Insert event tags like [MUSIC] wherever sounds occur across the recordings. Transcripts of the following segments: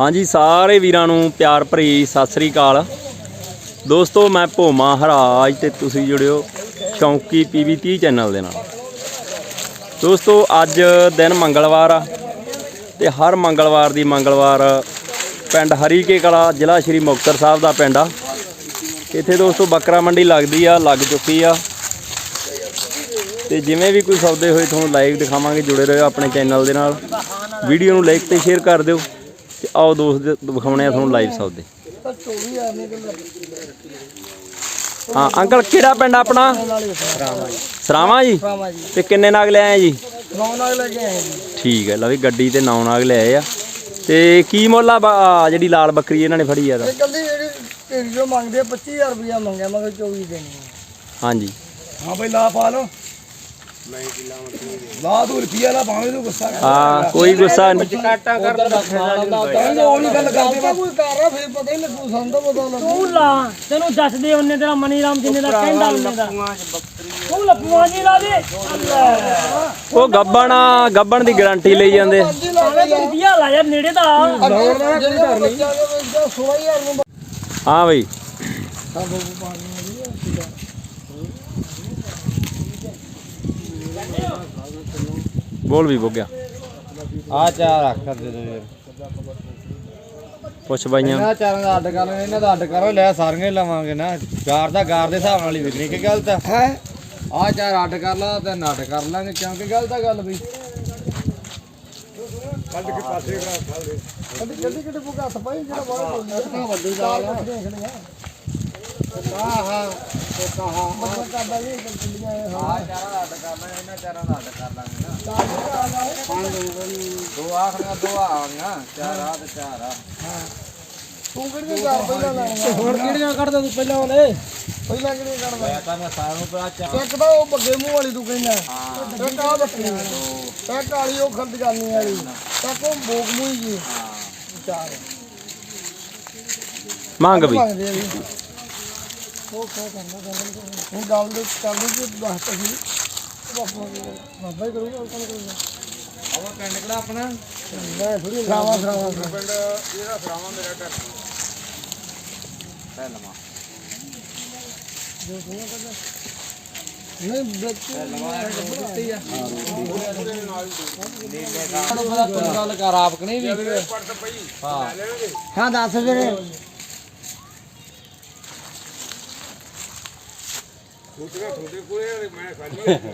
ਹਾਂਜੀ, ਸਾਰੇ ਵੀਰਾਂ ਨੂੰ ਪਿਆਰ ਭਰੀ ਸਤਿ ਸ੍ਰੀ ਅਕਾਲ। ਦੋਸਤੋ, ਮੈਂ ਭੋਮਾ ਹਰਾਜ ਤੇ ਤੁਸੀਂ ਜੁੜਿਓ ਚੌਂਕੀ ਪੀਵੀ 30 ਚੈਨਲ ਦੇ ਨਾਲ। ਦੋਸਤੋ, ਅੱਜ ਦਿਨ ਮੰਗਲਵਾਰ ਆ ਤੇ ਹਰ ਮੰਗਲਵਾਰ ਦੀ ਮੰਗਲਵਾਰ ਪਿੰਡ ਹਰੀਕੇ ਕਲਾ, ਜ਼ਿਲ੍ਹਾ ਸ਼੍ਰੀ ਮੁਕਤਸਰ ਸਾਹਿਬ ਦਾ ਪਿੰਡ ਆ। ਇੱਥੇ ਦੋਸਤੋ, ਬੱਕਰਾ ਮੰਡੀ ਲੱਗਦੀ ਆ, ਲੱਗ ਚੁੱਕੀ ਆ। ਤੇ ਜਿਵੇਂ ਵੀ ਕੋਈ ਸੌਦੇ ਹੋਏ, ਤੁਹਾਨੂੰ ਲਾਈਵ ਦਿਖਾਵਾਂਗੇ, ਜੁੜੇ ਰਹੋ ਆਪਣੇ ਚੈਨਲ ਦੇ ਨਾਲ। ਵੀਡੀਓ ਨੂੰ ਲਾਈਕ ਤੇ ਸ਼ੇਅਰ ਕਰ ਦਿਓ। ਤੇ ਆਓ ਦੋਸਤ ਦਿਖਾਉਣੇ ਆ ਤੁਹਾਨੂੰ ਲਾਈਵ ਸੌਦੇ ਹਾਂ ਅੰਕਲ ਕਿਹੜਾ ਪਿੰਡ ਆਪਣਾ? ਸਰਾਵਾਂ ਜੀ? ਤੇ ਕਿੰਨੇ ਨਾਗ ਲੈ ਆਏ ਜੀ? ਨੌ ਨਾਲ ਲੈ ਕੇ ਆਏ ਜੀ ਠੀਕ ਹੈ ਲਓ ਵੀ ਗੱਡੀ ਤੇ ਨੌ ਨਾਗ ਲੈ ਆਏ ਆ। ਤੇ ਕੀ ਮੁੱਲ ਆ ਜਿਹੜੀ ਲਾਲ ਬੱਕਰੀ ਇਹਨਾਂ ਨੇ ਫੜੀ ਆ ਦਾ ਕੱਲੀ ਜਿਹੜੀ ਢੇਰੀ ਜੋ ਮੰਗਦੇ ਆ 25000 ਰੁਪਇਆ ਮੰਗਿਆ ਮਗਰ 24 ਦੇਣੀ ਹਾਂਜੀ। ਹਾਂ ਬਈ ਲਾ ਪਾ ਲਓ। ਲਾ ਤੂੰ ਰੁਪਿਆ ਲਾ ਭਾਵੇਂ ਤੂੰ ਗੁੱਸਾ ਕਰ। ਆ ਕੋਈ ਗੁੱਸਾ ਨਹੀਂ। ਕਾਟਾ ਕਰ ਕਹਿੰਦੇ ਉਹ ਨਹੀਂ ਗੱਲ ਕਰਦੇ ਬਸ। ਕੋਈ ਕਰ ਰਿਹਾ ਫਿਰ ਪਤਾ ਹੀ ਲੱਗੂ ਸਾਨੂੰ ਤਾਂ ਪਤਾ ਲੱਗੂ। ਤੂੰ ਲਾ ਤੈਨੂੰ ਦੱਸਦੇ ਉਹਨੇ ਤੇਰਾ ਮਨੀ ਰਾਮ ਜਿੰਨੇ ਦਾ ਕਹਿੰਦਾ ਉਹਨੇ ਦਾ। ਤੂੰ ਲੱਪੂਆਂ ਜੀ ਲਾ ਦੇ। ਉਹ ਗੱਬਣ ਗੱਬਣ ਦੀ ਗਾਰੰਟੀ ਲਈ ਜਾਂਦੇ। ਰੁਪਿਆ ਲਾ। ਯਾਰ ਨੇੜੇ ਦਾ ਵਿੱਚ 16000 ਨੂੰ ਹਾਂ ਬਈ ਬੋਲ ਵੀ ਬੋਗਿਆ ਆ ਚਾਰ ਰੱਖ ਦੇ ਦੋ ਯਾਰ ਪੁੱਛ ਬਾਈਆਂ ਇਹਨਾਂ ਚਾਰਾਂ ਦਾ ਅੱਡ ਕਰ ਇਹਨਾਂ ਦਾ ਅੱਡ ਕਰੋ ਲੈ ਸਾਰੀਆਂ ਹੀ ਲਵਾਂਗੇ ਨਾ ਚਾਰ ਦਾ ਗਾਰ ਦੇ ਹਿਸਾਬ ਨਾਲ ਹੀ ਵਿਕਣੀ ਕਿ ਗਲਤ ਹੈ ਹੈ ਆ ਚਾਰ ਅੱਡ ਕਰ ਲਾ ਤੇ ਅੱਡ ਕਰ ਲਾਂਗੇ ਕਿਉਂਕਿ ਗਲਤ ਆ ਗੱਲ ਬਈ ਕਦੀ ਕਦੀ ਕਿਤੇ ਕੋ ਹੱਥ ਪਾਈ ਜਿਹੜਾ ਬਾਹਰ ਵੱਡੀ ਗੱਲ ਆ ਹਾਂ। ਹਾਂ ਕਹਾ ਮਤਲਬ ਕਰਦਾ ਵੀ ਚੱਲੀਆਂ ਆ ਚਾਰਾਂ ਦਾ ਅੱਡ ਕਰ ਲਾਂਗੇ ਇਹਨਾਂ ਚਾਰਾਂ ਦਾ ਅੱਡ ਕਰ ਲਾਂਗੇ ਨਾ ਦੋ ਆਖਰੀਆਂ ਦੋ ਆਵਾਂਗੀਆਂ ਚਾਰ ਆ ਤੇ ਚਾਰ ਆ ਤੂੰ ਕਿਹੜੀਆਂ ਚਾਰ ਪਹਿਲਾਂ ਲੈਣੀਆਂ ਹੁਣ ਕਿਹੜੀਆਂ ਕੱਢਦਾ ਤੂੰ ਪਹਿਲਾਂ ਉਹਨੇ ਪਹਿਲਾਂ ਕਿਹੜੀਆਂ ਕੱਢਦਾ ਮੈਂ ਤਾਂ ਮੈਂ ਸਾਰਿਆਂ ਨੂੰ ਪਾ ਚਾਰ ਇੱਕ ਤਾਂ ਉਹ ਬੱਗੇ ਮੂੰਹ ਵਾਲੀ ਤੂੰ ਕਹਿੰਦਾ ਇੱਕ ਆ ਬੱਕਰੀ ਇੱਕ ਕਾਲੀ ਉਹ ਖਰਚ ਕਰਨੀ ਵਾਲੀ ਇੱਕ ਉਹ ਬੋਕ ਮੂੰਹ ਜੀ ਚਾਰ ਮੰਗ ਬਈ ਮੰਗਦੇ ਆ ਵੀ ਉਹ ਕਿਆ ਕਰਨਾ ਕਹਿੰਦਾ ਹੁਣ ਗੱਲ ਦੇ ਚੱਲਦੀ ਕਿ ਦੱਸ ਤਾ ਬਾਪਾ ਬਾਬਾ ਹੀ ਕਰੂਗਾ ਉਹ ਕੌਣ ਕਰੂਗਾ? ਉਹ ਪਿੰਡ ਕਿਹੜਾ ਆਪਣਾ? ਮੈਂ ਥੋੜੀ ਸਰਾਵਾ ਸਰਾਵਾ ਪਿੰਡ ਇਹਦਾ ਫਰਾਵਾ ਮੇਰਾ ਟੱਕ ਪਹਿਲਵਾ ਨਹੀਂ ਬੱਚੇ ਗੱਲ ਕਰ ਆਪ ਕਨੇ ਵੀ ਹਾਂ। ਹਾਂ ਦੱਸ ਫਿਰ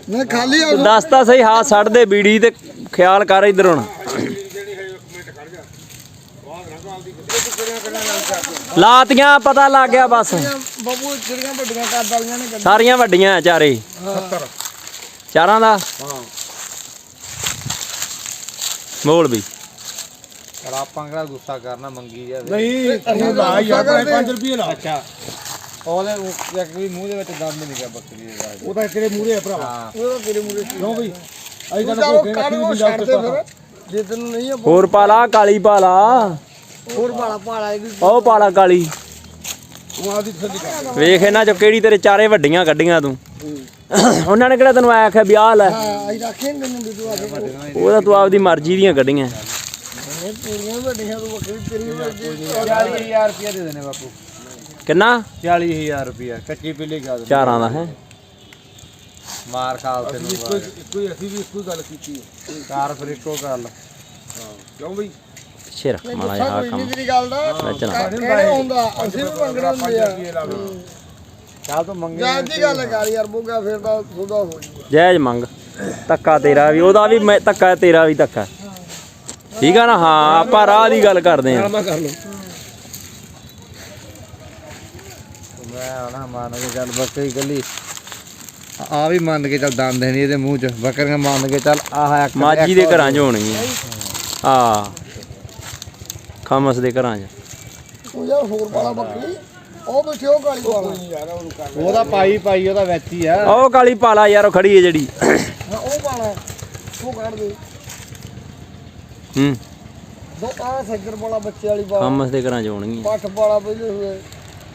ਮੈਂ ਖਾਲੀ ਆ ਤੂੰ ਦੱਸ ਤਾਂ ਸਹੀ ਹਾਂ ਛੱਡ ਦੇ ਬੀੜੀ ਤੇ ਖਿਆਲ ਕਰ ਇਧਰ ਹੁਣ। ਲਾਤੀਆਂ ਪਤਾ ਲੱਗ ਗਿਆ ਬਸ। ਬਾਬੂ ਜਿਹੜੀਆਂ ਵੱਡੀਆਂ ਕਰ ਵਾਲੀਆਂ ਨੇ ਗੱਡੀ ਸਾਰੀਆਂ ਵੱਡੀਆਂ ਆ ਚਾਰੇ। 70 ਚਾਰਾਂ ਦਾ? ਬੋਲ ਵੀ। ਪਰ ਆਪਾਂ ਕਿਹੜਾ ਗੁੱਸਾ ਕਰਨਾ ਮੰਗੀ ਜਾਵੇ। ਨਹੀਂ ਅਸੀਂ ਲਾ ਯਾਰ 5 ਰੁਪਏ ਲਾ। ਅੱਛਾ। ਉਹਦੇ ਉਹ ਇੱਕ ਵੀ ਮੂੰਹ ਦੇ ਵਿੱਚ ਦੰਦ ਨਹੀਂ ਗਿਆ ਬੱਕਰੀ ਦੇ ਦਾ। ਉਹ ਤਾਂ ਤੇਰੇ ਮੂਰੇ ਆ ਭਰਾ ਹਾਂ। ਉਹ ਤੇਰੇ ਮੂਰੇ ਕਿਉਂ ਬਈ? ਅਸੀਂ ਤਾਂ ਕੋਈ ਉਹ ਛੱਡ ਦੇ ਫਿਰ। ਜੇ ਤੈਨੂੰ ਨਹੀਂ ਆ ਹੋਰ ਪਾਲਾ ਕਾਲੀ ਪਾਲਾ। ਹੋਰ ਪਾਲਾ ਇਹ ਵੀ ਉਹ ਪਾਲਾ ਕਾਲੀ। ਤੂੰ ਆਦੀ ਥੱਲੇ ਕਰ ਵੇਖ ਇਹਨਾਂ ਚੋਂ ਕਿਹੜੀ ਤੇਰੇ ਚਾਰੇ ਵੱਡੀਆਂ ਕੱਢੀਆਂ ਤੂੰ। ਉਹਨਾਂ ਨੇ ਕਿਹੜਾ ਤੈਨੂੰ ਆਇਆ ਆਖਿਆ ਵੀ ਆਹ ਲੈ। ਹਾਂ ਅਸੀਂ ਰੱਖੇ ਨਹੀਂ ਉਹ ਤਾਂ ਤੂੰ ਆਪਦੀ ਮਰਜ਼ੀ ਦੀਆਂ ਕੱਢੀਆਂ। ਇਹ ਤੇਰੀਆਂ ਵੱਡੀਆਂ ਤੂੰ ਬੱਕਰੀ ਤੇਰੀ ਵੱਡੀ 40000 ਰੁਪਏ ਦੇ ਦੇਣੇ ਬਾਪੂ। ਕਿੰਨਾ? 40000 ਰੁਪਏ ਕੱਚੀ ਪਿੱਲੀ ਗਾ ਚਾਰਾਂ ਦਾ ਹੈ? ਮਾਰ ਖਾਲ ਤੇ ਨੂੰ ਕੋਈ ਅਸੀਂ ਵੀ ਇੱਕੋ ਗੱਲ ਕੀਤੀ ਕਾਰ ਫਿਰ ਇੱਕੋ ਗੱਲ। ਕਿਉਂ ਬਈ? ਸ਼ੇਰ ਮਾੜਾ ਜਿਹਾ ਆਹ ਕੰਮ। ਤੇਰੀ ਗੱਲ ਦਾ। ਨੱਚਣਾ ਕਿਹੜੇ ਹੁੰਦਾ? ਅਸੀਂ ਵੀ ਮੰਗਣਾ ਹੁੰਦੇ ਆ। ਚੱਲ ਤੂੰ ਮੰਗੇ ਜਾਇਜ਼ ਦੀ ਗੱਲ ਕਰ ਯਾਰ ਬੋਗਾ ਫਿਰ ਤਾਂ ਸੌਦਾ ਹੋ ਜੂ ਜਾਇਜ਼ ਮੰਗ। ਧੱਕਾ ਤੇਰਾ ਵੀ ਉਹਦਾ ਵੀ ਮੈਂ ਧੱਕਾ ਤੇਰਾ ਵੀ ਧੱਕਾ। ਠੀਕ ਆ ਨਾ? ਹਾਂ ਆਪਾਂ ਰਾਹ ਦੀ ਗੱਲ ਕਰਦੇ ਆਂ ਮੈਂ ਕਰ ਲੂ ਮੈਂ ਆਣਾ ਮੰਨ ਕੇ ਚੱਲ ਬੱਕਰੀ ਗੱਲੀ ਆ ਵੀ ਮੰਨ ਕੇ ਚੱਲ ਦੰਦ ਨਹੀਂ ਇਹਦੇ ਮੂੰਹ 'ਚ। ਬੱਕਰੀਆਂ ਮੰਨ ਕੇ ਚੱਲ ਆਹ ਇੱਕ ਮਾਜੀ ਦੇ ਘਰਾਂ 'ਚ ਹੋਣਗੀਆਂ ਆ। ਖਮਸ ਦੇ ਘਰਾਂ 'ਚ। ਤੂੰ ਯਾਰ ਹੋਰ ਵਾਲਾ ਬੱਕਰੀ ਉਹ ਬੈਠੇ ਉਹ ਕਾਲੀ ਵਾਲਾ ਯਾਰ ਉਹਨੂੰ ਕਰ ਉਹਦਾ ਪਾਈ ਪਾਈ ਉਹਦਾ ਵਿੱਚ ਹੀ ਆ। ਉਹ ਕਾਲੀ ਪਾਲਾ ਯਾਰ ਉਹ ਖੜੀ ਹੈ ਜਿਹੜੀ। ਹਾਂ ਉਹ ਵਾਲਾ ਉਹ ਕੱਢ ਦੇ। ਹੂੰ। ਦੋ ਆ ਸੱਜਰ ਵਾਲਾ ਬੱਚੇ ਵਾਲੀ ਵਾਲਾ ਖਮਸ ਦੇ ਘਰਾਂ 'ਚ ਹੋਣਗੀਆਂ ਪੱਠ ਵਾਲਾ ਪਹਿਲੇ ਹੋਏ।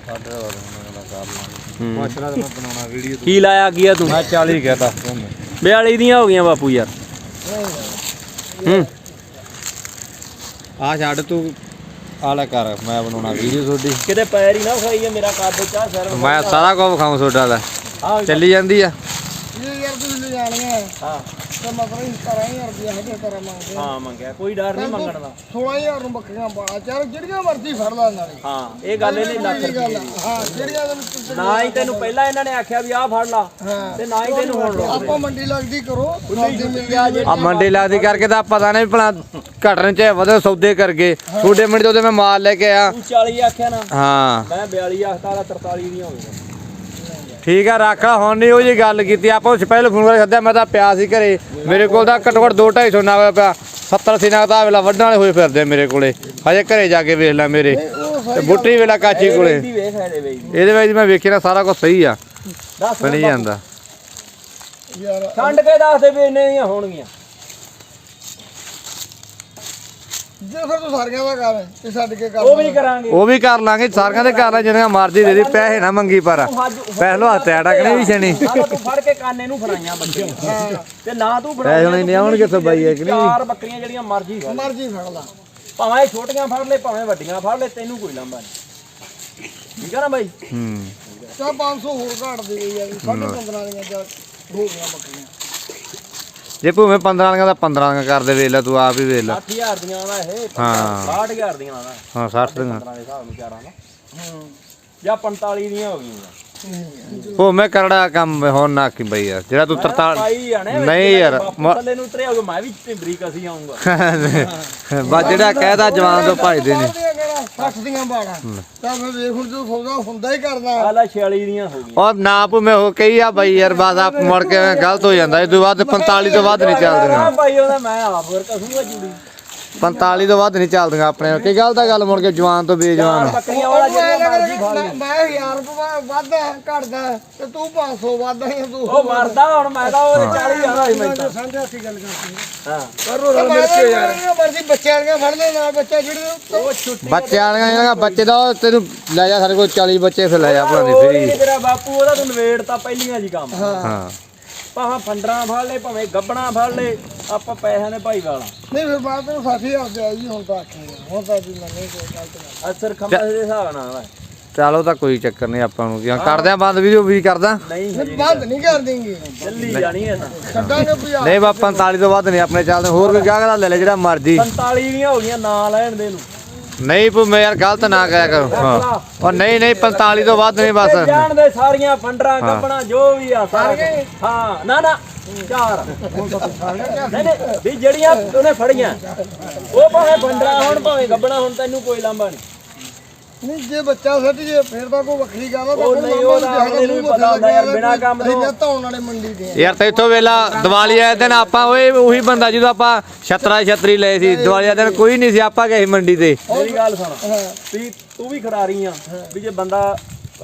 ਸਾਡੇ ਵਾਲਾ। ਕਰ ਲਾਂਗੇ ਹੂੰ। ਪੁੱਛਣਾ ਤਾਂ ਮੈਂ ਬਣਾਉਣਾ ਵੀਡੀਓ ਕੀ ਲਾਇਆ ਕੀ ਆ ਤੂੰ? ਮੈਂ 40 ਕਹਤਾ ਤੁਹਾਨੂੰ 42 ਦੀਆਂ ਹੋ ਗਈਆਂ ਬਾਪੂ ਯਾਰ। ਹੂੰ। ਆ ਛੱਡ ਤੂੰ। ਆ ਲੈ ਕਰ ਮੈਂ ਬਣਾਉਣਾ ਵੀਡੀਓ ਤੁਹਾਡੀ। ਕਿਤੇ ਪੈਰ ਹੀ ਨਾ ਖਾਈ ਆ ਮੇਰਾ ਕੱਦ ਚਾ ਸਰ ਮੈਂ ਸਾਰਾ ਕੁਝ ਵਿਖਾਉਂ ਤੁਹਾਡਾ ਦਾ ਚੱਲੀ ਜਾਂਦੀ ਆ। ਇਹ ਯਾਰ ਤੁਸੀਂ ਲੈ ਜਾਣੀਆਂ ਹਾਂ। ਤੇ ਮਤਲਬ ਇਸ ਤਰ੍ਹਾਂ ਹੀ ਰੁਪਿਆ ਹੈਗੇ ਤਰ੍ਹਾਂ ਮੰਗਦੇ ਆ। ਹਾਂ ਮੰਗਿਆ। ਕੋਈ ਡਰ ਨਹੀਂ ਮੰਗਣ ਦਾ। 16000 ਨੂੰ ਬੱਕਰੀਆਂ ਪਾ ਚਾਰ ਜਿਹੜੀਆਂ ਮਰਜ਼ੀ ਫੜ ਲਾ ਨਾਲੇ। ਹਾਂ ਇਹ ਗੱਲ ਇਹਨੇ ਲੱਖ ਇਹ ਗੱਲ ਰੁਪਏ ਆ। ਹਾਂ ਜਿਹੜੀਆਂ ਤੈਨੂੰ ਤੂੰ- ਨਾ ਹੀ ਤੈਨੂੰ ਪਹਿਲਾਂ ਇਹਨਾਂ ਨੇ ਆਖਿਆ ਵੀ ਆਹ ਫੜ ਲਾ ਹਾਂ। ਤੇ ਨਾ ਹੀ ਤੈਨੂੰ ਹੁਣ ਰੋਕ ਆਪਾਂ ਮੰਡੀ ਲੱਗਦੀ ਕਰੋ ਸਬਜ਼ੀ ਮਿਲ ਗਿਆ ਜੇ ਆ ਮੰਡੀ ਲੱਗਦੀ ਕਰਕੇ ਤਾਂ ਪਤਾ ਨਹੀਂ ਭਲਾ ਘਟਣ ਚ ਵਧੇ ਸੌਦੇ ਕਰ ਗਏ ਛੋਟੇ ਮੰਡੀ ਤੋਂ ਤੇ ਮੈਂ ਮਾਲ ਲੈ ਕੇ ਆਇਆ। ਤੂੰ 40 ਆਖਿਆ ਨਾ। ਹਾਂ। ਮੈਂ 42 ਆਖਤਾ ਦਾ 43 ਦੀਆਂ ਹੋ ਗਈਆਂ ਠੀਕ ਆ ਰੱਖ ਹੁਣ ਨਹੀਂ ਉਹ ਜੀ ਗੱਲ ਕੀਤੀ। ਆਪਾਂ ਉਸ ਪਹਿਲੇ ਫੋਨ ਕਰਕੇ ਸੱਦਿਆ ਮੈਂ ਤਾਂ ਪਿਆ ਸੀ ਘਰੇ। ਮੇਰੇ ਕੋਲ ਤਾਂ ਘੱਟੋ ਘੱਟ 2 250 ਨਾ ਹੋਇਆ ਪਿਆ। 70 ਸੀ ਨਾ ਤਾਂ ਵੇਲਾ ਵੱਢਣ ਵਾਲੇ ਹੋਏ ਫਿਰਦੇ ਮੇਰੇ ਕੋਲੇ। ਹਜੇ ਘਰੇ ਜਾ ਕੇ ਵੇਖ ਲੈ ਮੇਰੇ। ਤੇ ਬੁੱਟੀ ਵੇਲਾ ਕਾਚੀ ਕੋਲੇ। ਇਹਦੀ ਵਿੱਚ ਮੈਂ ਵੇਖਿਆ ਨਾ ਸਾਰਾ ਕੁਝ ਸਹੀ ਆ। ਬਣੀ ਜਾਂਦਾ। ਯਾਰ ਛੰਡ ਕੇ ਦੱਸ ਦੇ ਵੀ ਇੰਨੇ ਦੀਆਂ ਹੋਣਗੀਆਂ। ਜੇ ਫਿਰ ਤੂੰ ਸਾਰੀਆਂ ਦਾ ਕਰ ਇਹ ਛੱਡ ਕੇ ਕਰ ਉਹ ਵੀ ਕਰਾਂਗੇ। ਉਹ ਵੀ ਕਰ ਲਾਂਗੇ ਸਾਰਿਆਂ ਦੇ ਕਰ ਲਾ ਜਿਹੜੀਆਂ ਮਰਜ਼ੀ ਦੇ ਦੇ ਪੈਸੇ ਨਾ ਮੰਗੀ ਪਰ। ਪਹਿਲੋ ਹੱਥ ਐ ਟਕਣੇ ਵੀ ਛਣੀ। ਤੂੰ ਫੜ ਕੇ ਕਾਨੇ ਨੂੰ ਫੜਾਈਆਂ ਬੱਚੇ ਤੇ ਨਾ ਤੂੰ ਪੈਸੇ ਹੁਣ ਇੰਨੇ ਆਉਣਗੇ ਕਿੱਥੋਂ ਬਾਈ ਹੈ ਕਿ ਨਹੀਂ? ਚਾਰ ਬੱਕਰੀਆਂ ਜਿਹੜੀਆਂ ਮਰਜ਼ੀ ਫੜ ਮਰਜ਼ੀ ਫੜ ਲਾ। ਭਾਵੇਂ ਇਹ ਛੋਟੀਆਂ ਫੜ ਲੈ ਭਾਵੇਂ ਵੱਡੀਆਂ ਫੜ ਲੈ ਤੈਨੂੰ ਕੋਈ ਲੰਬਾ ਨਹੀਂ। ਠੀਕ ਆ ਨਾ ਬਾਈ? ਹੂੰ। ਚਾ 500 ਹੋਰ ਘਾਟ ਦੇ ਗਈ ਯਾਰ ਸਾਢੇ 15 ਦੀਆਂ ਜਾਂ ਹੋ ਗਈਆਂ ਬੱਕਰੀਆਂ। ਜੇ ਭੂਵੇਂ 15 ਵਾਲੀਆਂ ਦਾ 15 ਵਾਲੀਆਂ ਕਰ ਦੇ ਵੇਖ ਲੈ ਤੂੰ ਆਪ ਹੀ ਵੇਖ ਲੈ। 8000 ਦੀਆਂ ਆਣਾ ਇਹ ਹਾਂ। 60000 ਦੀਆਂ ਆਣਾ ਹਾਂ 60 ਦੀਆਂ। 15 ਦੇ ਹਿਸਾਬ ਨੂੰ ਚਾਰਾਂ ਦਾ ਜਾਂ 45 ਦੀਆਂ ਹੋ ਗਈਆਂ। ਭੂਵੇਂ ਕਰੜਾ ਕੰਮ ਹੁਣ ਨਾ ਕੀ ਬਈ ਯਾਰ ਜਿਹੜਾ ਤੂੰ 43 ਪਾਈ ਜਾਣੇ ਨਹੀਂ ਯਾਰ, ਥੱਲੇ ਨੂੰ ਉਤਰਿਆ ਹੋਗਾ ਮੈਂ ਵੀ ਢਿੰਬਰੀ ਕਸੀ ਆਉਂਗਾ [LAUGHS] ਬਸ ਜਿਹੜਾ ਕਹਿਦਾ ਜਵਾਨ ਤੋਂ ਭਜਦੇ ਨੇ। 60 ਦੀਆਂ ਬਾੜਾ। ਤਾਂ ਫਿਰ ਵੇਖ ਹੁਣ ਜੋ ਸੌਦਾ ਹੁੰਦਾ ਹੀ ਕਰਦਾ ਆਲਾ 46 ਦੀਆਂ ਹੋ ਗਈਆਂ। ਉਹ ਨਾ ਭੂਵੇਂ ਹੋ ਕਈ ਆ ਬਈ ਯਾਰ ਬਸ ਆ ਮੁੜ ਕੇ ਗਲਤ ਹੋ ਜਾਂਦਾ। ਇਹ ਤੋਂ ਵੱਧ 45 ਤੋਂ ਵੱਧ ਨਹੀਂ ਚੱਲਦੀਆਂ। ਆ ਭਾਈ ਉਹਦਾ ਮੈਂ ਆਪ ਫਿਰ ਕਸੂਗਾ ਜੁੜੀ। 45 ਤੋਂ ਵੱਧ ਨਹੀਂ ਚੱਲਦੀਆਂ ਆਪਣੇ ਕੀ ਗੱਲ ਦਾ ਗੱਲ ਮੁੜ ਕੇ ਜਵਾਨ ਤੋਂ ਬੇਜਵਾਨ ਬੱਕਰੀਆਂ ਵਾਲਾ ਉਹ ਮੈਂ ਜਿਹੜੀਆਂ ਲੱਗ ਮਰਜ਼ੀ ਫੜ ਰਿਹਾ ਲਈ ਮੈਂ 1000 ਰੁਪਏ ਵੱਧ ਘਟਦਾ ਤੇ ਤੂੰ 500 ਵੱਧ ਹੈ ਤੂੰ। ਉਹ ਮਰਦਾ ਹੁਣ ਮੈਂ ਤਾਂ ਉਹ 40 ਆਣਾ ਸੀ ਮੈਂ ਤਾਂ ਸਾਂਝਾ ਸੀ ਗੱਲ ਕਰਦੀ ਹਾਂ। ਕਰੋ ਰਲ ਮਿਲ ਕੇ ਯਾਰ। ਮਰਜ਼ੀ ਬੱਚਿਆਂ ਵਾਲੀਆਂ ਫੜ ਲੈ ਨਾ ਬੱਚਾ ਜਿਹੜੇ ਉਹ ਛੁੱਟੀ ਬੱਚੇ ਵਾਲੀਆਂ ਜਿਹੜਾ ਬੱਚੇ ਦਾ ਤੈਨੂੰ ਲੈ ਜਾ ਸਾਡੇ ਕੋਲ 40 ਬੱਚੇ ਫਿਰ ਲੈ ਜਾ ਭਲਾ ਦੀ ਫਰੀ ਤੇਰਾ ਬਾਪੂ ਉਹਦਾ ਤੂੰ ਨਵੇੜ ਤਾਂ ਪਹਿਲੀਆਂ ਜੀ ਕੰਮ। ਹਾਂ। ਭਾਵੇਂ ਫੰਡਰਾਂ ਫੜ ਲੈ ਭਾਵੇਂ ਗੱਬਣਾ ਫੜ ਲੈ ਆਪਾਂ ਪੈਸਿਆਂ ਦੇ ਭਾਈ ਵਾਲਾ। ਨਹੀਂ ਫਿਰ ਬਾਅਦ ਵਿੱਚ 60000 ਦੇ ਆਈ ਹੁਣ ਤਾਂ ਆਖੀ ਹੁਣ ਤਾਂ ਵੀ ਮੈਂ ਨਹੀਂ ਕੋਈ ਗਲਤ ਗੱਲ ਅਸਰ ਖੰਭੇ ਦੇ ਹਿਸਾਬ ਨਾਲ ਵਾ। ਚਲੋ ਤਾਂ ਕੋਈ ਚੱਕਰ ਨਹੀਂ ਆਪਾਂ ਨੂੰ। ਕੀ ਕਰਦੇ ਆ ਬੰਦ ਵੀਡੀਓ ਵੀ ਕਰਦਾ? ਨਹੀਂ ਹਜੇ ਬੰਦ ਨਹੀਂ ਕਰ ਦੇਂਗੇ ਚੱਲੀ ਜਾਣੀ ਹੈ ਤਾਂ। ਛੱਡਾਂਗੇ ਭਜਾ ਨਹੀਂ ਬਾ 45 ਤੋਂ ਵੱਧ ਨਹੀਂ ਆਪਣੇ ਚੱਲਦੇ। ਹੋਰ ਕੋਈ ਗਾਹਕ ਦਾ ਲੈ ਲੈ ਜਿਹੜਾ ਮਰਜ਼ੀ। 47 ਦੀਆਂ ਹੋ ਗਈਆਂ ਨਾਂ ਲੈਣ ਦੇ ਨੂੰ। ਨਹੀਂ ਭੂ ਮੈਂ ਯਾਰ ਗਲਤ ਨਾ ਕਰਿਆ ਕਰੋ। ਹਾਂ। ਉਹ ਨਹੀਂ ਨਹੀਂ 45 ਤੋਂ ਵੱਧ ਨਹੀਂ ਬਸ। ਤੇ ਜਾਣ ਦੇ ਸਾਰੀਆਂ ਫੰਡਰਾਂ ਗੱਬਣਾ ਜੋ ਵੀ ਆ ਸਾਰਾ। ਹਾਂ ਨਾ ਨਾ ਚਾਰ। ਨਹੀਂ ਨਹੀਂ ਵੀ ਜਿਹੜੀਆਂ ਉਹਨੇ ਫੜੀਆਂ ਉਹ ਭਾਵੇਂ ਫੰਡਰਾਂ ਹੁਣ ਭਾਵੇਂ ਗੱਬਣਾ ਹੁਣ ਤੈਨੂੰ ਕੋਈ ਲਾਂਭਾ ਨਹੀਂ। ਨਹੀਂ ਜੇ ਬੱਚਾ ਸੱਟ ਜੇ ਫਿਰ ਤਾਂ ਕੋਈ ਵੱਖਰੀ ਗੱਲ ਆ ਉਹ ਨਹੀਂ, ਉਹ ਨੂੰ ਪਤਾ ਹੁੰਦਾ ਯਾਰ, ਬਿਨਾਂ ਕੰਮ ਤੋਂ। ਅਸੀਂ ਧੌਣ ਵਾਲੇ ਮੰਡੀ ਦੇ। ਯਾਰ ਤੇ ਇੱਥੋਂ ਵੇਲਾ ਦੀਵਾਲੀ ਆਏ ਦਿਨ ਆਪਾਂ ਓਏ ਉਹੀ ਬੰਦਾ ਜਦੋਂ ਆਪਾਂ ਛਤਰਾ ਛਤਰੀ ਲਏ ਸੀ। ਦੀਵਾਲੀ ਵਾਲੇ ਦਿਨ ਕੋਈ ਨਹੀਂ ਸੀ ਆਪਾਂ ਗਏ ਸੀ ਮੰਡੀ ਤੇ। ਮੇਰੀ ਗੱਲ ਸੁਣ। ਵੀ ਤੂੰ ਵੀ ਖਿਡਾਰੀ ਆ ਵੀ ਜੇ ਬੰਦਾ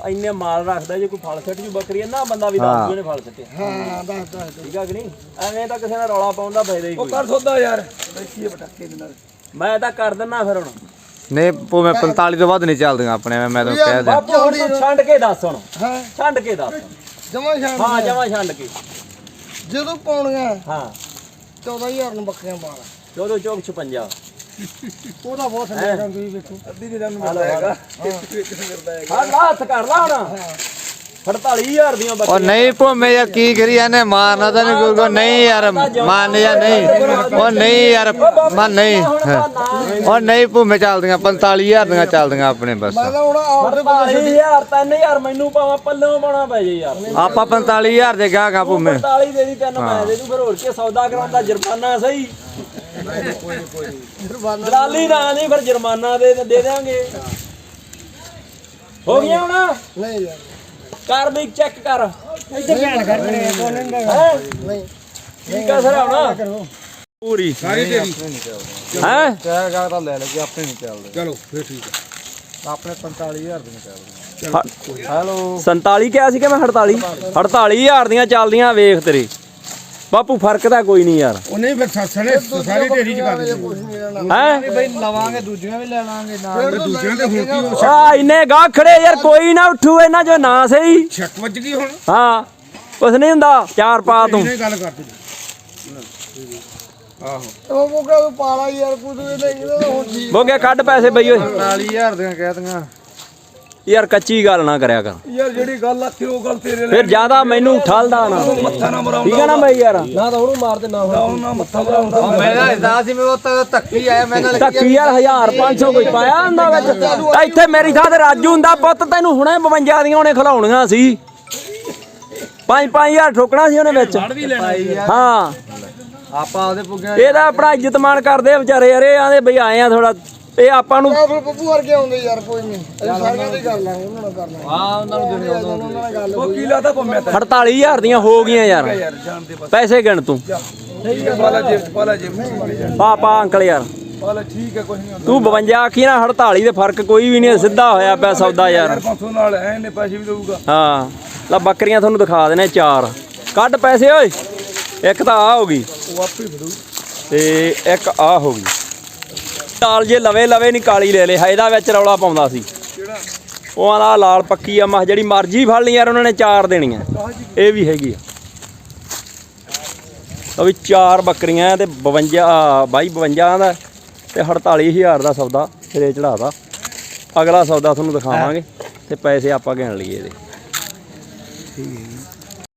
ਇੰਨੇ ਮਾਲ ਰੱਖਦਾ ਜੇ ਕੋਈ ਫਲ ਸੱਟ ਜੂ ਬੱਕਰੀ ਨਾ ਬੰਦਾ ਵੀ ਦੱਸ ਦੂ ਇਹਨੇ ਫਲ ਸੱਟਿਆ ਹਾਂ ਦੱਸ ਦੱਸ। ਠੀਕ ਆ ਕਿ ਨਹੀਂ? ਐਵੇਂ ਤਾਂ ਕਿਸੇ ਨਾਲ ਰੌਲਾ ਪਾਉਣ ਦਾ ਫਾਇਦਾ ਹੀ ਕੋਈ ਕਰ ਸੋਦਾ ਯਾਰ। ਬੈਠੀਏ ਪਟਾਕੇ ਦੇ ਨਾਲ। ਮੈਂ ਤਾਂ ਕਰ ਦਿੰਨਾ ਫਿਰ ਹੁਣ। ਨਹੀਂ ਭੂ ਮੈਂ 45 ਤੋਂ ਵੱਧ ਨਹੀਂ ਚੱਲਦੀਆਂ ਆਪਣੇ ਮੈਂ ਮੈਂ ਤਾਂ ਕਹਿ ਦਿਆਂ ਬਾਪੂ ਹੁਣ ਤੂੰ ਛੰਡ ਕੇ ਦੱਸ ਹੁਣ। ਹਾਂ? ਛੰਡ ਕੇ ਦੱਸ ਜਮਾ ਸ਼ਾਨ ਹਾਂ ਜਮਾ ਛੰਡ ਕੇ। ਜਦੋਂ ਪਾਉਣੀਆਂ ਹਾਂ। 14000 ਨੂੰ ਬੱਕਰੀਆਂ ਪਾ ਲਾ। ਚੌਦੋ ਚੌਕ 56 ਉਹਦਾ ਬਹੁਤ ਕੰਮ ਤੁਸੀਂ ਵੇਖੋ। ਅੱਧੀ ਦੀ ਤੁਹਾਨੂੰ ਮਿਲਦਾ ਹੈਗਾ। ਹਾਂ। ਹੱਥ ਕਰ ਲਾ ਹੁਣ। 48000 ਦੀਆਂ ਉਹ ਬੱਕਰੀਆਂ ਨਹੀਂ ਭੂਮੇ ਯਾਰ ਕੀ ਕਰੀ ਇਹਨੇ ਮਾਰਨਾ ਤਾਂ ਨਹੀਂ ਕੋਈ ਨਹੀਂ ਯਾਰ ਮੰਨ ਜਾ ਨਹੀਂ? ਉਹ ਨਹੀਂ ਯਾਰ ਮਨ ਨਹੀਂ ਉਹ ਨਹੀਂ ਭੂਮੇ ਚੱਲਦੀਆਂ 45000 ਦੀਆਂ ਚੱਲਦੀਆਂ ਆਪਣੇ ਬਸ। ਮੈਂ ਤਾਂ ਹੁਣ ਆਪ 45000 3000 ਮੈਨੂੰ ਭਾਵੇਂ ਪੱਲੋਂ ਪਾਉਣਾ ਪੈ ਜੇ ਯਾਰ। ਆਪਾਂ 45000 ਦੇ ਗਾਹਕਾਂ ਭੂਮੇ। 45 ਦੇ ਦੀ ਤੈਨੂੰ ਮੈਂ ਦੇ ਦੂੰ ਫਿਰ ਹੋਰ ਕੀ ਸੌਦਾ ਕਰਾਉਂਦਾ ਜੁਰਮਾਨਾ ਸਹੀ। ਦਲਾਲੀ ਨਾ ਨਹੀਂ ਫਿਰ ਜੁਰਮਾਨਾ ਦੇ ਹੋ ਗਿਆ ਹੁਣ? ਨਹੀਂ ਯਾਰ। ਕਰ ਵੀ ਚੈੱਕ ਕਰ। ਇੱਥੇ ਭੈਣ ਕਰ ਰਹੇ ਬੋਲਣ ਦਾ ਹੈ? ਨਹੀਂ ਠੀਕ ਆ ਸਰ ਹੁਣ ਪੂਰੀ। ਸਾਰੀ ਤੇਰੀ। ਹੈ? ਕਿਆ ਗਾਹਕ ਤਾਂ ਲੈ ਲੈ ਕੇ ਆਪਣੇ ਨਹੀਂ ਚੱਲਦੇ। ਚਲੋ ਫੇਰ ਠੀਕ ਹੈ ਆਪਣੇ 45000 ਦੇ ਚੱਲਦੇ। ਹੈਲੋ। 47 ਕਿਹਾ ਸੀ ਕਿ ਮੈਂ 48 48000 ਦੀਆਂ ਚੱਲਦੀਆਂ ਵੇਖ ਤੇਰੇ। ਬਾਪੂ ਫ਼ਰਕ ਤਾਂ ਕੋਈ ਨਹੀਂ ਯਾਰ। ਉਹ ਨਹੀਂ ਫਿਰ ਸੱਸਣੇ ਸਾਰੀ ਢੇਰੀ ਚ ਕਰ ਦੇ ਕੁਝ ਨਹੀਂ ਰਹਿਣਾ ਹੈ? ਬਈ ਲਵਾਂਗੇ ਦੂਜੀਆਂ ਵੀ ਲੈ ਲਾਂਗੇ ਨਾਲ ਫਿਰ ਦੂਜਿਆਂ ਦੇ ਹੁਣ ਕੀ ਆ ਇੰਨੇ ਗਾਹ ਖੜੇ ਯਾਰ ਕੋਈ ਨਾ ਉੱਠੂ ਇਹਨਾਂ ਜੋ ਨਾ ਸਹੀ। ਛੱਕ ਵੱਜ ਗਈ ਹੁਣ। ਹਾਂ ਕੁਛ ਨਹੀਂ ਹੁੰਦਾ ਚਾਰ ਪਾ ਤੂੰ। ਇਹ ਗੱਲ ਕਰ ਤੂੰ ਆਹੋ। ਉਹ ਮੁਕਾ ਤੂੰ ਪਾਲਾ ਯਾਰ ਕੋਈ ਤੂੰ ਇਹਦਾ ਇਹਦਾ ਹੁਣ ਠੀਕ ਬੋਗੇ ਕੱਢ ਪੈਸੇ ਬਈ ਓਏ। 40000 ਦੀਆਂ ਕਹਿਤੀਆਂ। ਯਾਰ ਕੱਚੀ ਗੱਲ ਨਾ ਕਰਿਆ ਕਰ। ਯਾਰ ਜਿਹੜੀ ਗੱਲ ਆਖੀ ਉਹ ਗੱਲ ਤੇਰੇ ਫਿਰ ਜ਼ਿਆਦਾ ਮੈਨੂੰ ਠਲਦਾ ਨਾ। ਮੱਥਾ ਨਾ ਮਰਾਉਂਦਾ ਠੀਕ ਹੈ ਨਾ ਬਈ ਯਾਰ? ਨਾ ਤਾਂ ਉਹਨੂੰ ਮਾਰ ਦੇ ਨਾ ਹੁਣ ਨਾ ਮੱਥਾ ਮਰਾਉਂਦਾ। ਮੇਰਾ ਹਿਸਾਬ ਸੀ ਮੈਂ ਉਹ ਤਾਂ ਧੱਕੀ ਆਇਆ ਮੈਂ ਨਾਲ ਧੱਕੀ ਯਾਰ 1000 500 ਕੋਈ ਪਾਇਆ ਹੁੰਦਾ ਵਿੱਚ। ਇੱਥੇ ਮੇਰੀ ਥਾਂ ਤੇ ਰਾਜੂ ਹੁੰਦਾ ਪੁੱਤ ਤੈਨੂੰ ਹੁਣੇ 52 ਦੀਆਂ ਉਹਨੇ ਖਿਲਾਉਣੀਆਂ ਸੀ। 5 5000 ਠੋਕਣਾ ਸੀ ਉਹਨੇ ਵਿੱਚ। ਹਾਂ। ਆਪਾਂ ਉਹਦੇ ਪੁੱਗਿਆ ਇਹਦਾ ਆਪਣਾ ਇੱਜ਼ਤ ਮਾਣ ਕਰਦੇ ਵਿਚਾਰੇ ਯਾਰ ਇਹ ਆਂਦੇ ਬਈ ਆਏ ਆ ਥੋੜਾ ਇਹ ਆਪਾਂ ਨੂੰ ਆ ਫਿਰ ਬੱਬੂ ਵਰਗੇ ਆਉਂਦੇ ਯਾਰ ਕੋਈ ਨਹੀਂ। ਅਸੀਂ ਸਾਰਿਆਂ ਦੀ ਕਰ ਲਾਂਗੇ ਉਹਨਾਂ ਨਾਲ ਕਰ ਲਾਂਗੇ। ਹਾਂ ਉਹਨਾਂ ਨੂੰ ਦੇਣੇ ਉਹਨਾਂ ਨਾਲ ਗੱਲ ਉਹ ਕੀ ਲਾਦਾ ਪੰਮਿਆ ਤਾਂ? 48000 ਦੀਆਂ ਹੋ ਗਈਆਂ ਯਾਰ। ਯਾਰ ਜਾਣ ਦੇ ਬਸ। ਪੈਸੇ ਗਿਣ ਤੂੰ। ਠੀਕ ਹੈ ਪਾਲਾ ਜੇ ਪਾਲਾ ਜੇ। ਪਾ ਪਾ ਅੰਕਲ ਯਾਰ। ਪਾਲਾ ਠੀਕ ਹੈ ਕੁਝ ਨਹੀਂ ਹੁੰਦਾ। ਤੂੰ 52 ਆਖੀ ਨਾ 48 ਦੇ ਫ਼ਰਕ ਕੋਈ ਵੀ ਨਹੀਂ ਸਿੱਧਾ ਹੋਇਆ ਪਿਆ ਸੌਦਾ ਯਾਰ। 500 ਨਾਲ ਐ ਨੇ ਪੈਸੇ ਵੀ ਦਊਗਾ। ਹਾਂ। ਲੈ ਬੱਕਰੀਆਂ ਤੁਹਾਨੂੰ ਦਿਖਾ ਦੇਣੇ ਚਾਰ। ਕੱਢ ਪੈਸੇ ਓਏ। ਇੱਕ ਤਾਂ ਆ ਹੋ ਗਈ। ਉਹ ਆਪੇ ਫੜੂ। ਤੇ ਇੱਕ ਆ ਹੋ ਗਈ। ਲਾਲ ਜੇ ਲਵੇ ਲਵੇ ਨਹੀਂ ਕਾਲੀ ਲੈ ਲੈ ਇਹਦਾ ਵਿੱਚ ਰੌਲਾ ਪਾਉਂਦਾ ਸੀ। ਕਿਹੜਾ? ਉਹ ਆਲਾ ਲਾਲ ਪੱਕੀ ਆ ਮਾ ਜਿਹੜੀ ਮਰਜ਼ੀ ਫੜ ਲਈ ਯਾਰ ਉਹਨਾਂ ਨੇ ਚਾਰ ਦੇਣੀਆਂ। ਇਹ ਵੀ ਹੈਗੀ ਆ। ਤਾਂ ਵੀ ਚਾਰ ਬੱਕਰੀਆਂ ਤੇ 52 ਆ, ਬਾਈ 52 ਦਾ ਤੇ 48000 ਦਾ ਸੌਦਾ ਸਿਰੇ ਚੜਾਤਾ। ਅਗਲਾ ਸੌਦਾ ਤੁਹਾਨੂੰ ਦਿਖਾਵਾਂਗੇ ਤੇ ਪੈਸੇ ਆਪਾਂ ਗਿਣ ਲਈਏ ਇਹਦੇ।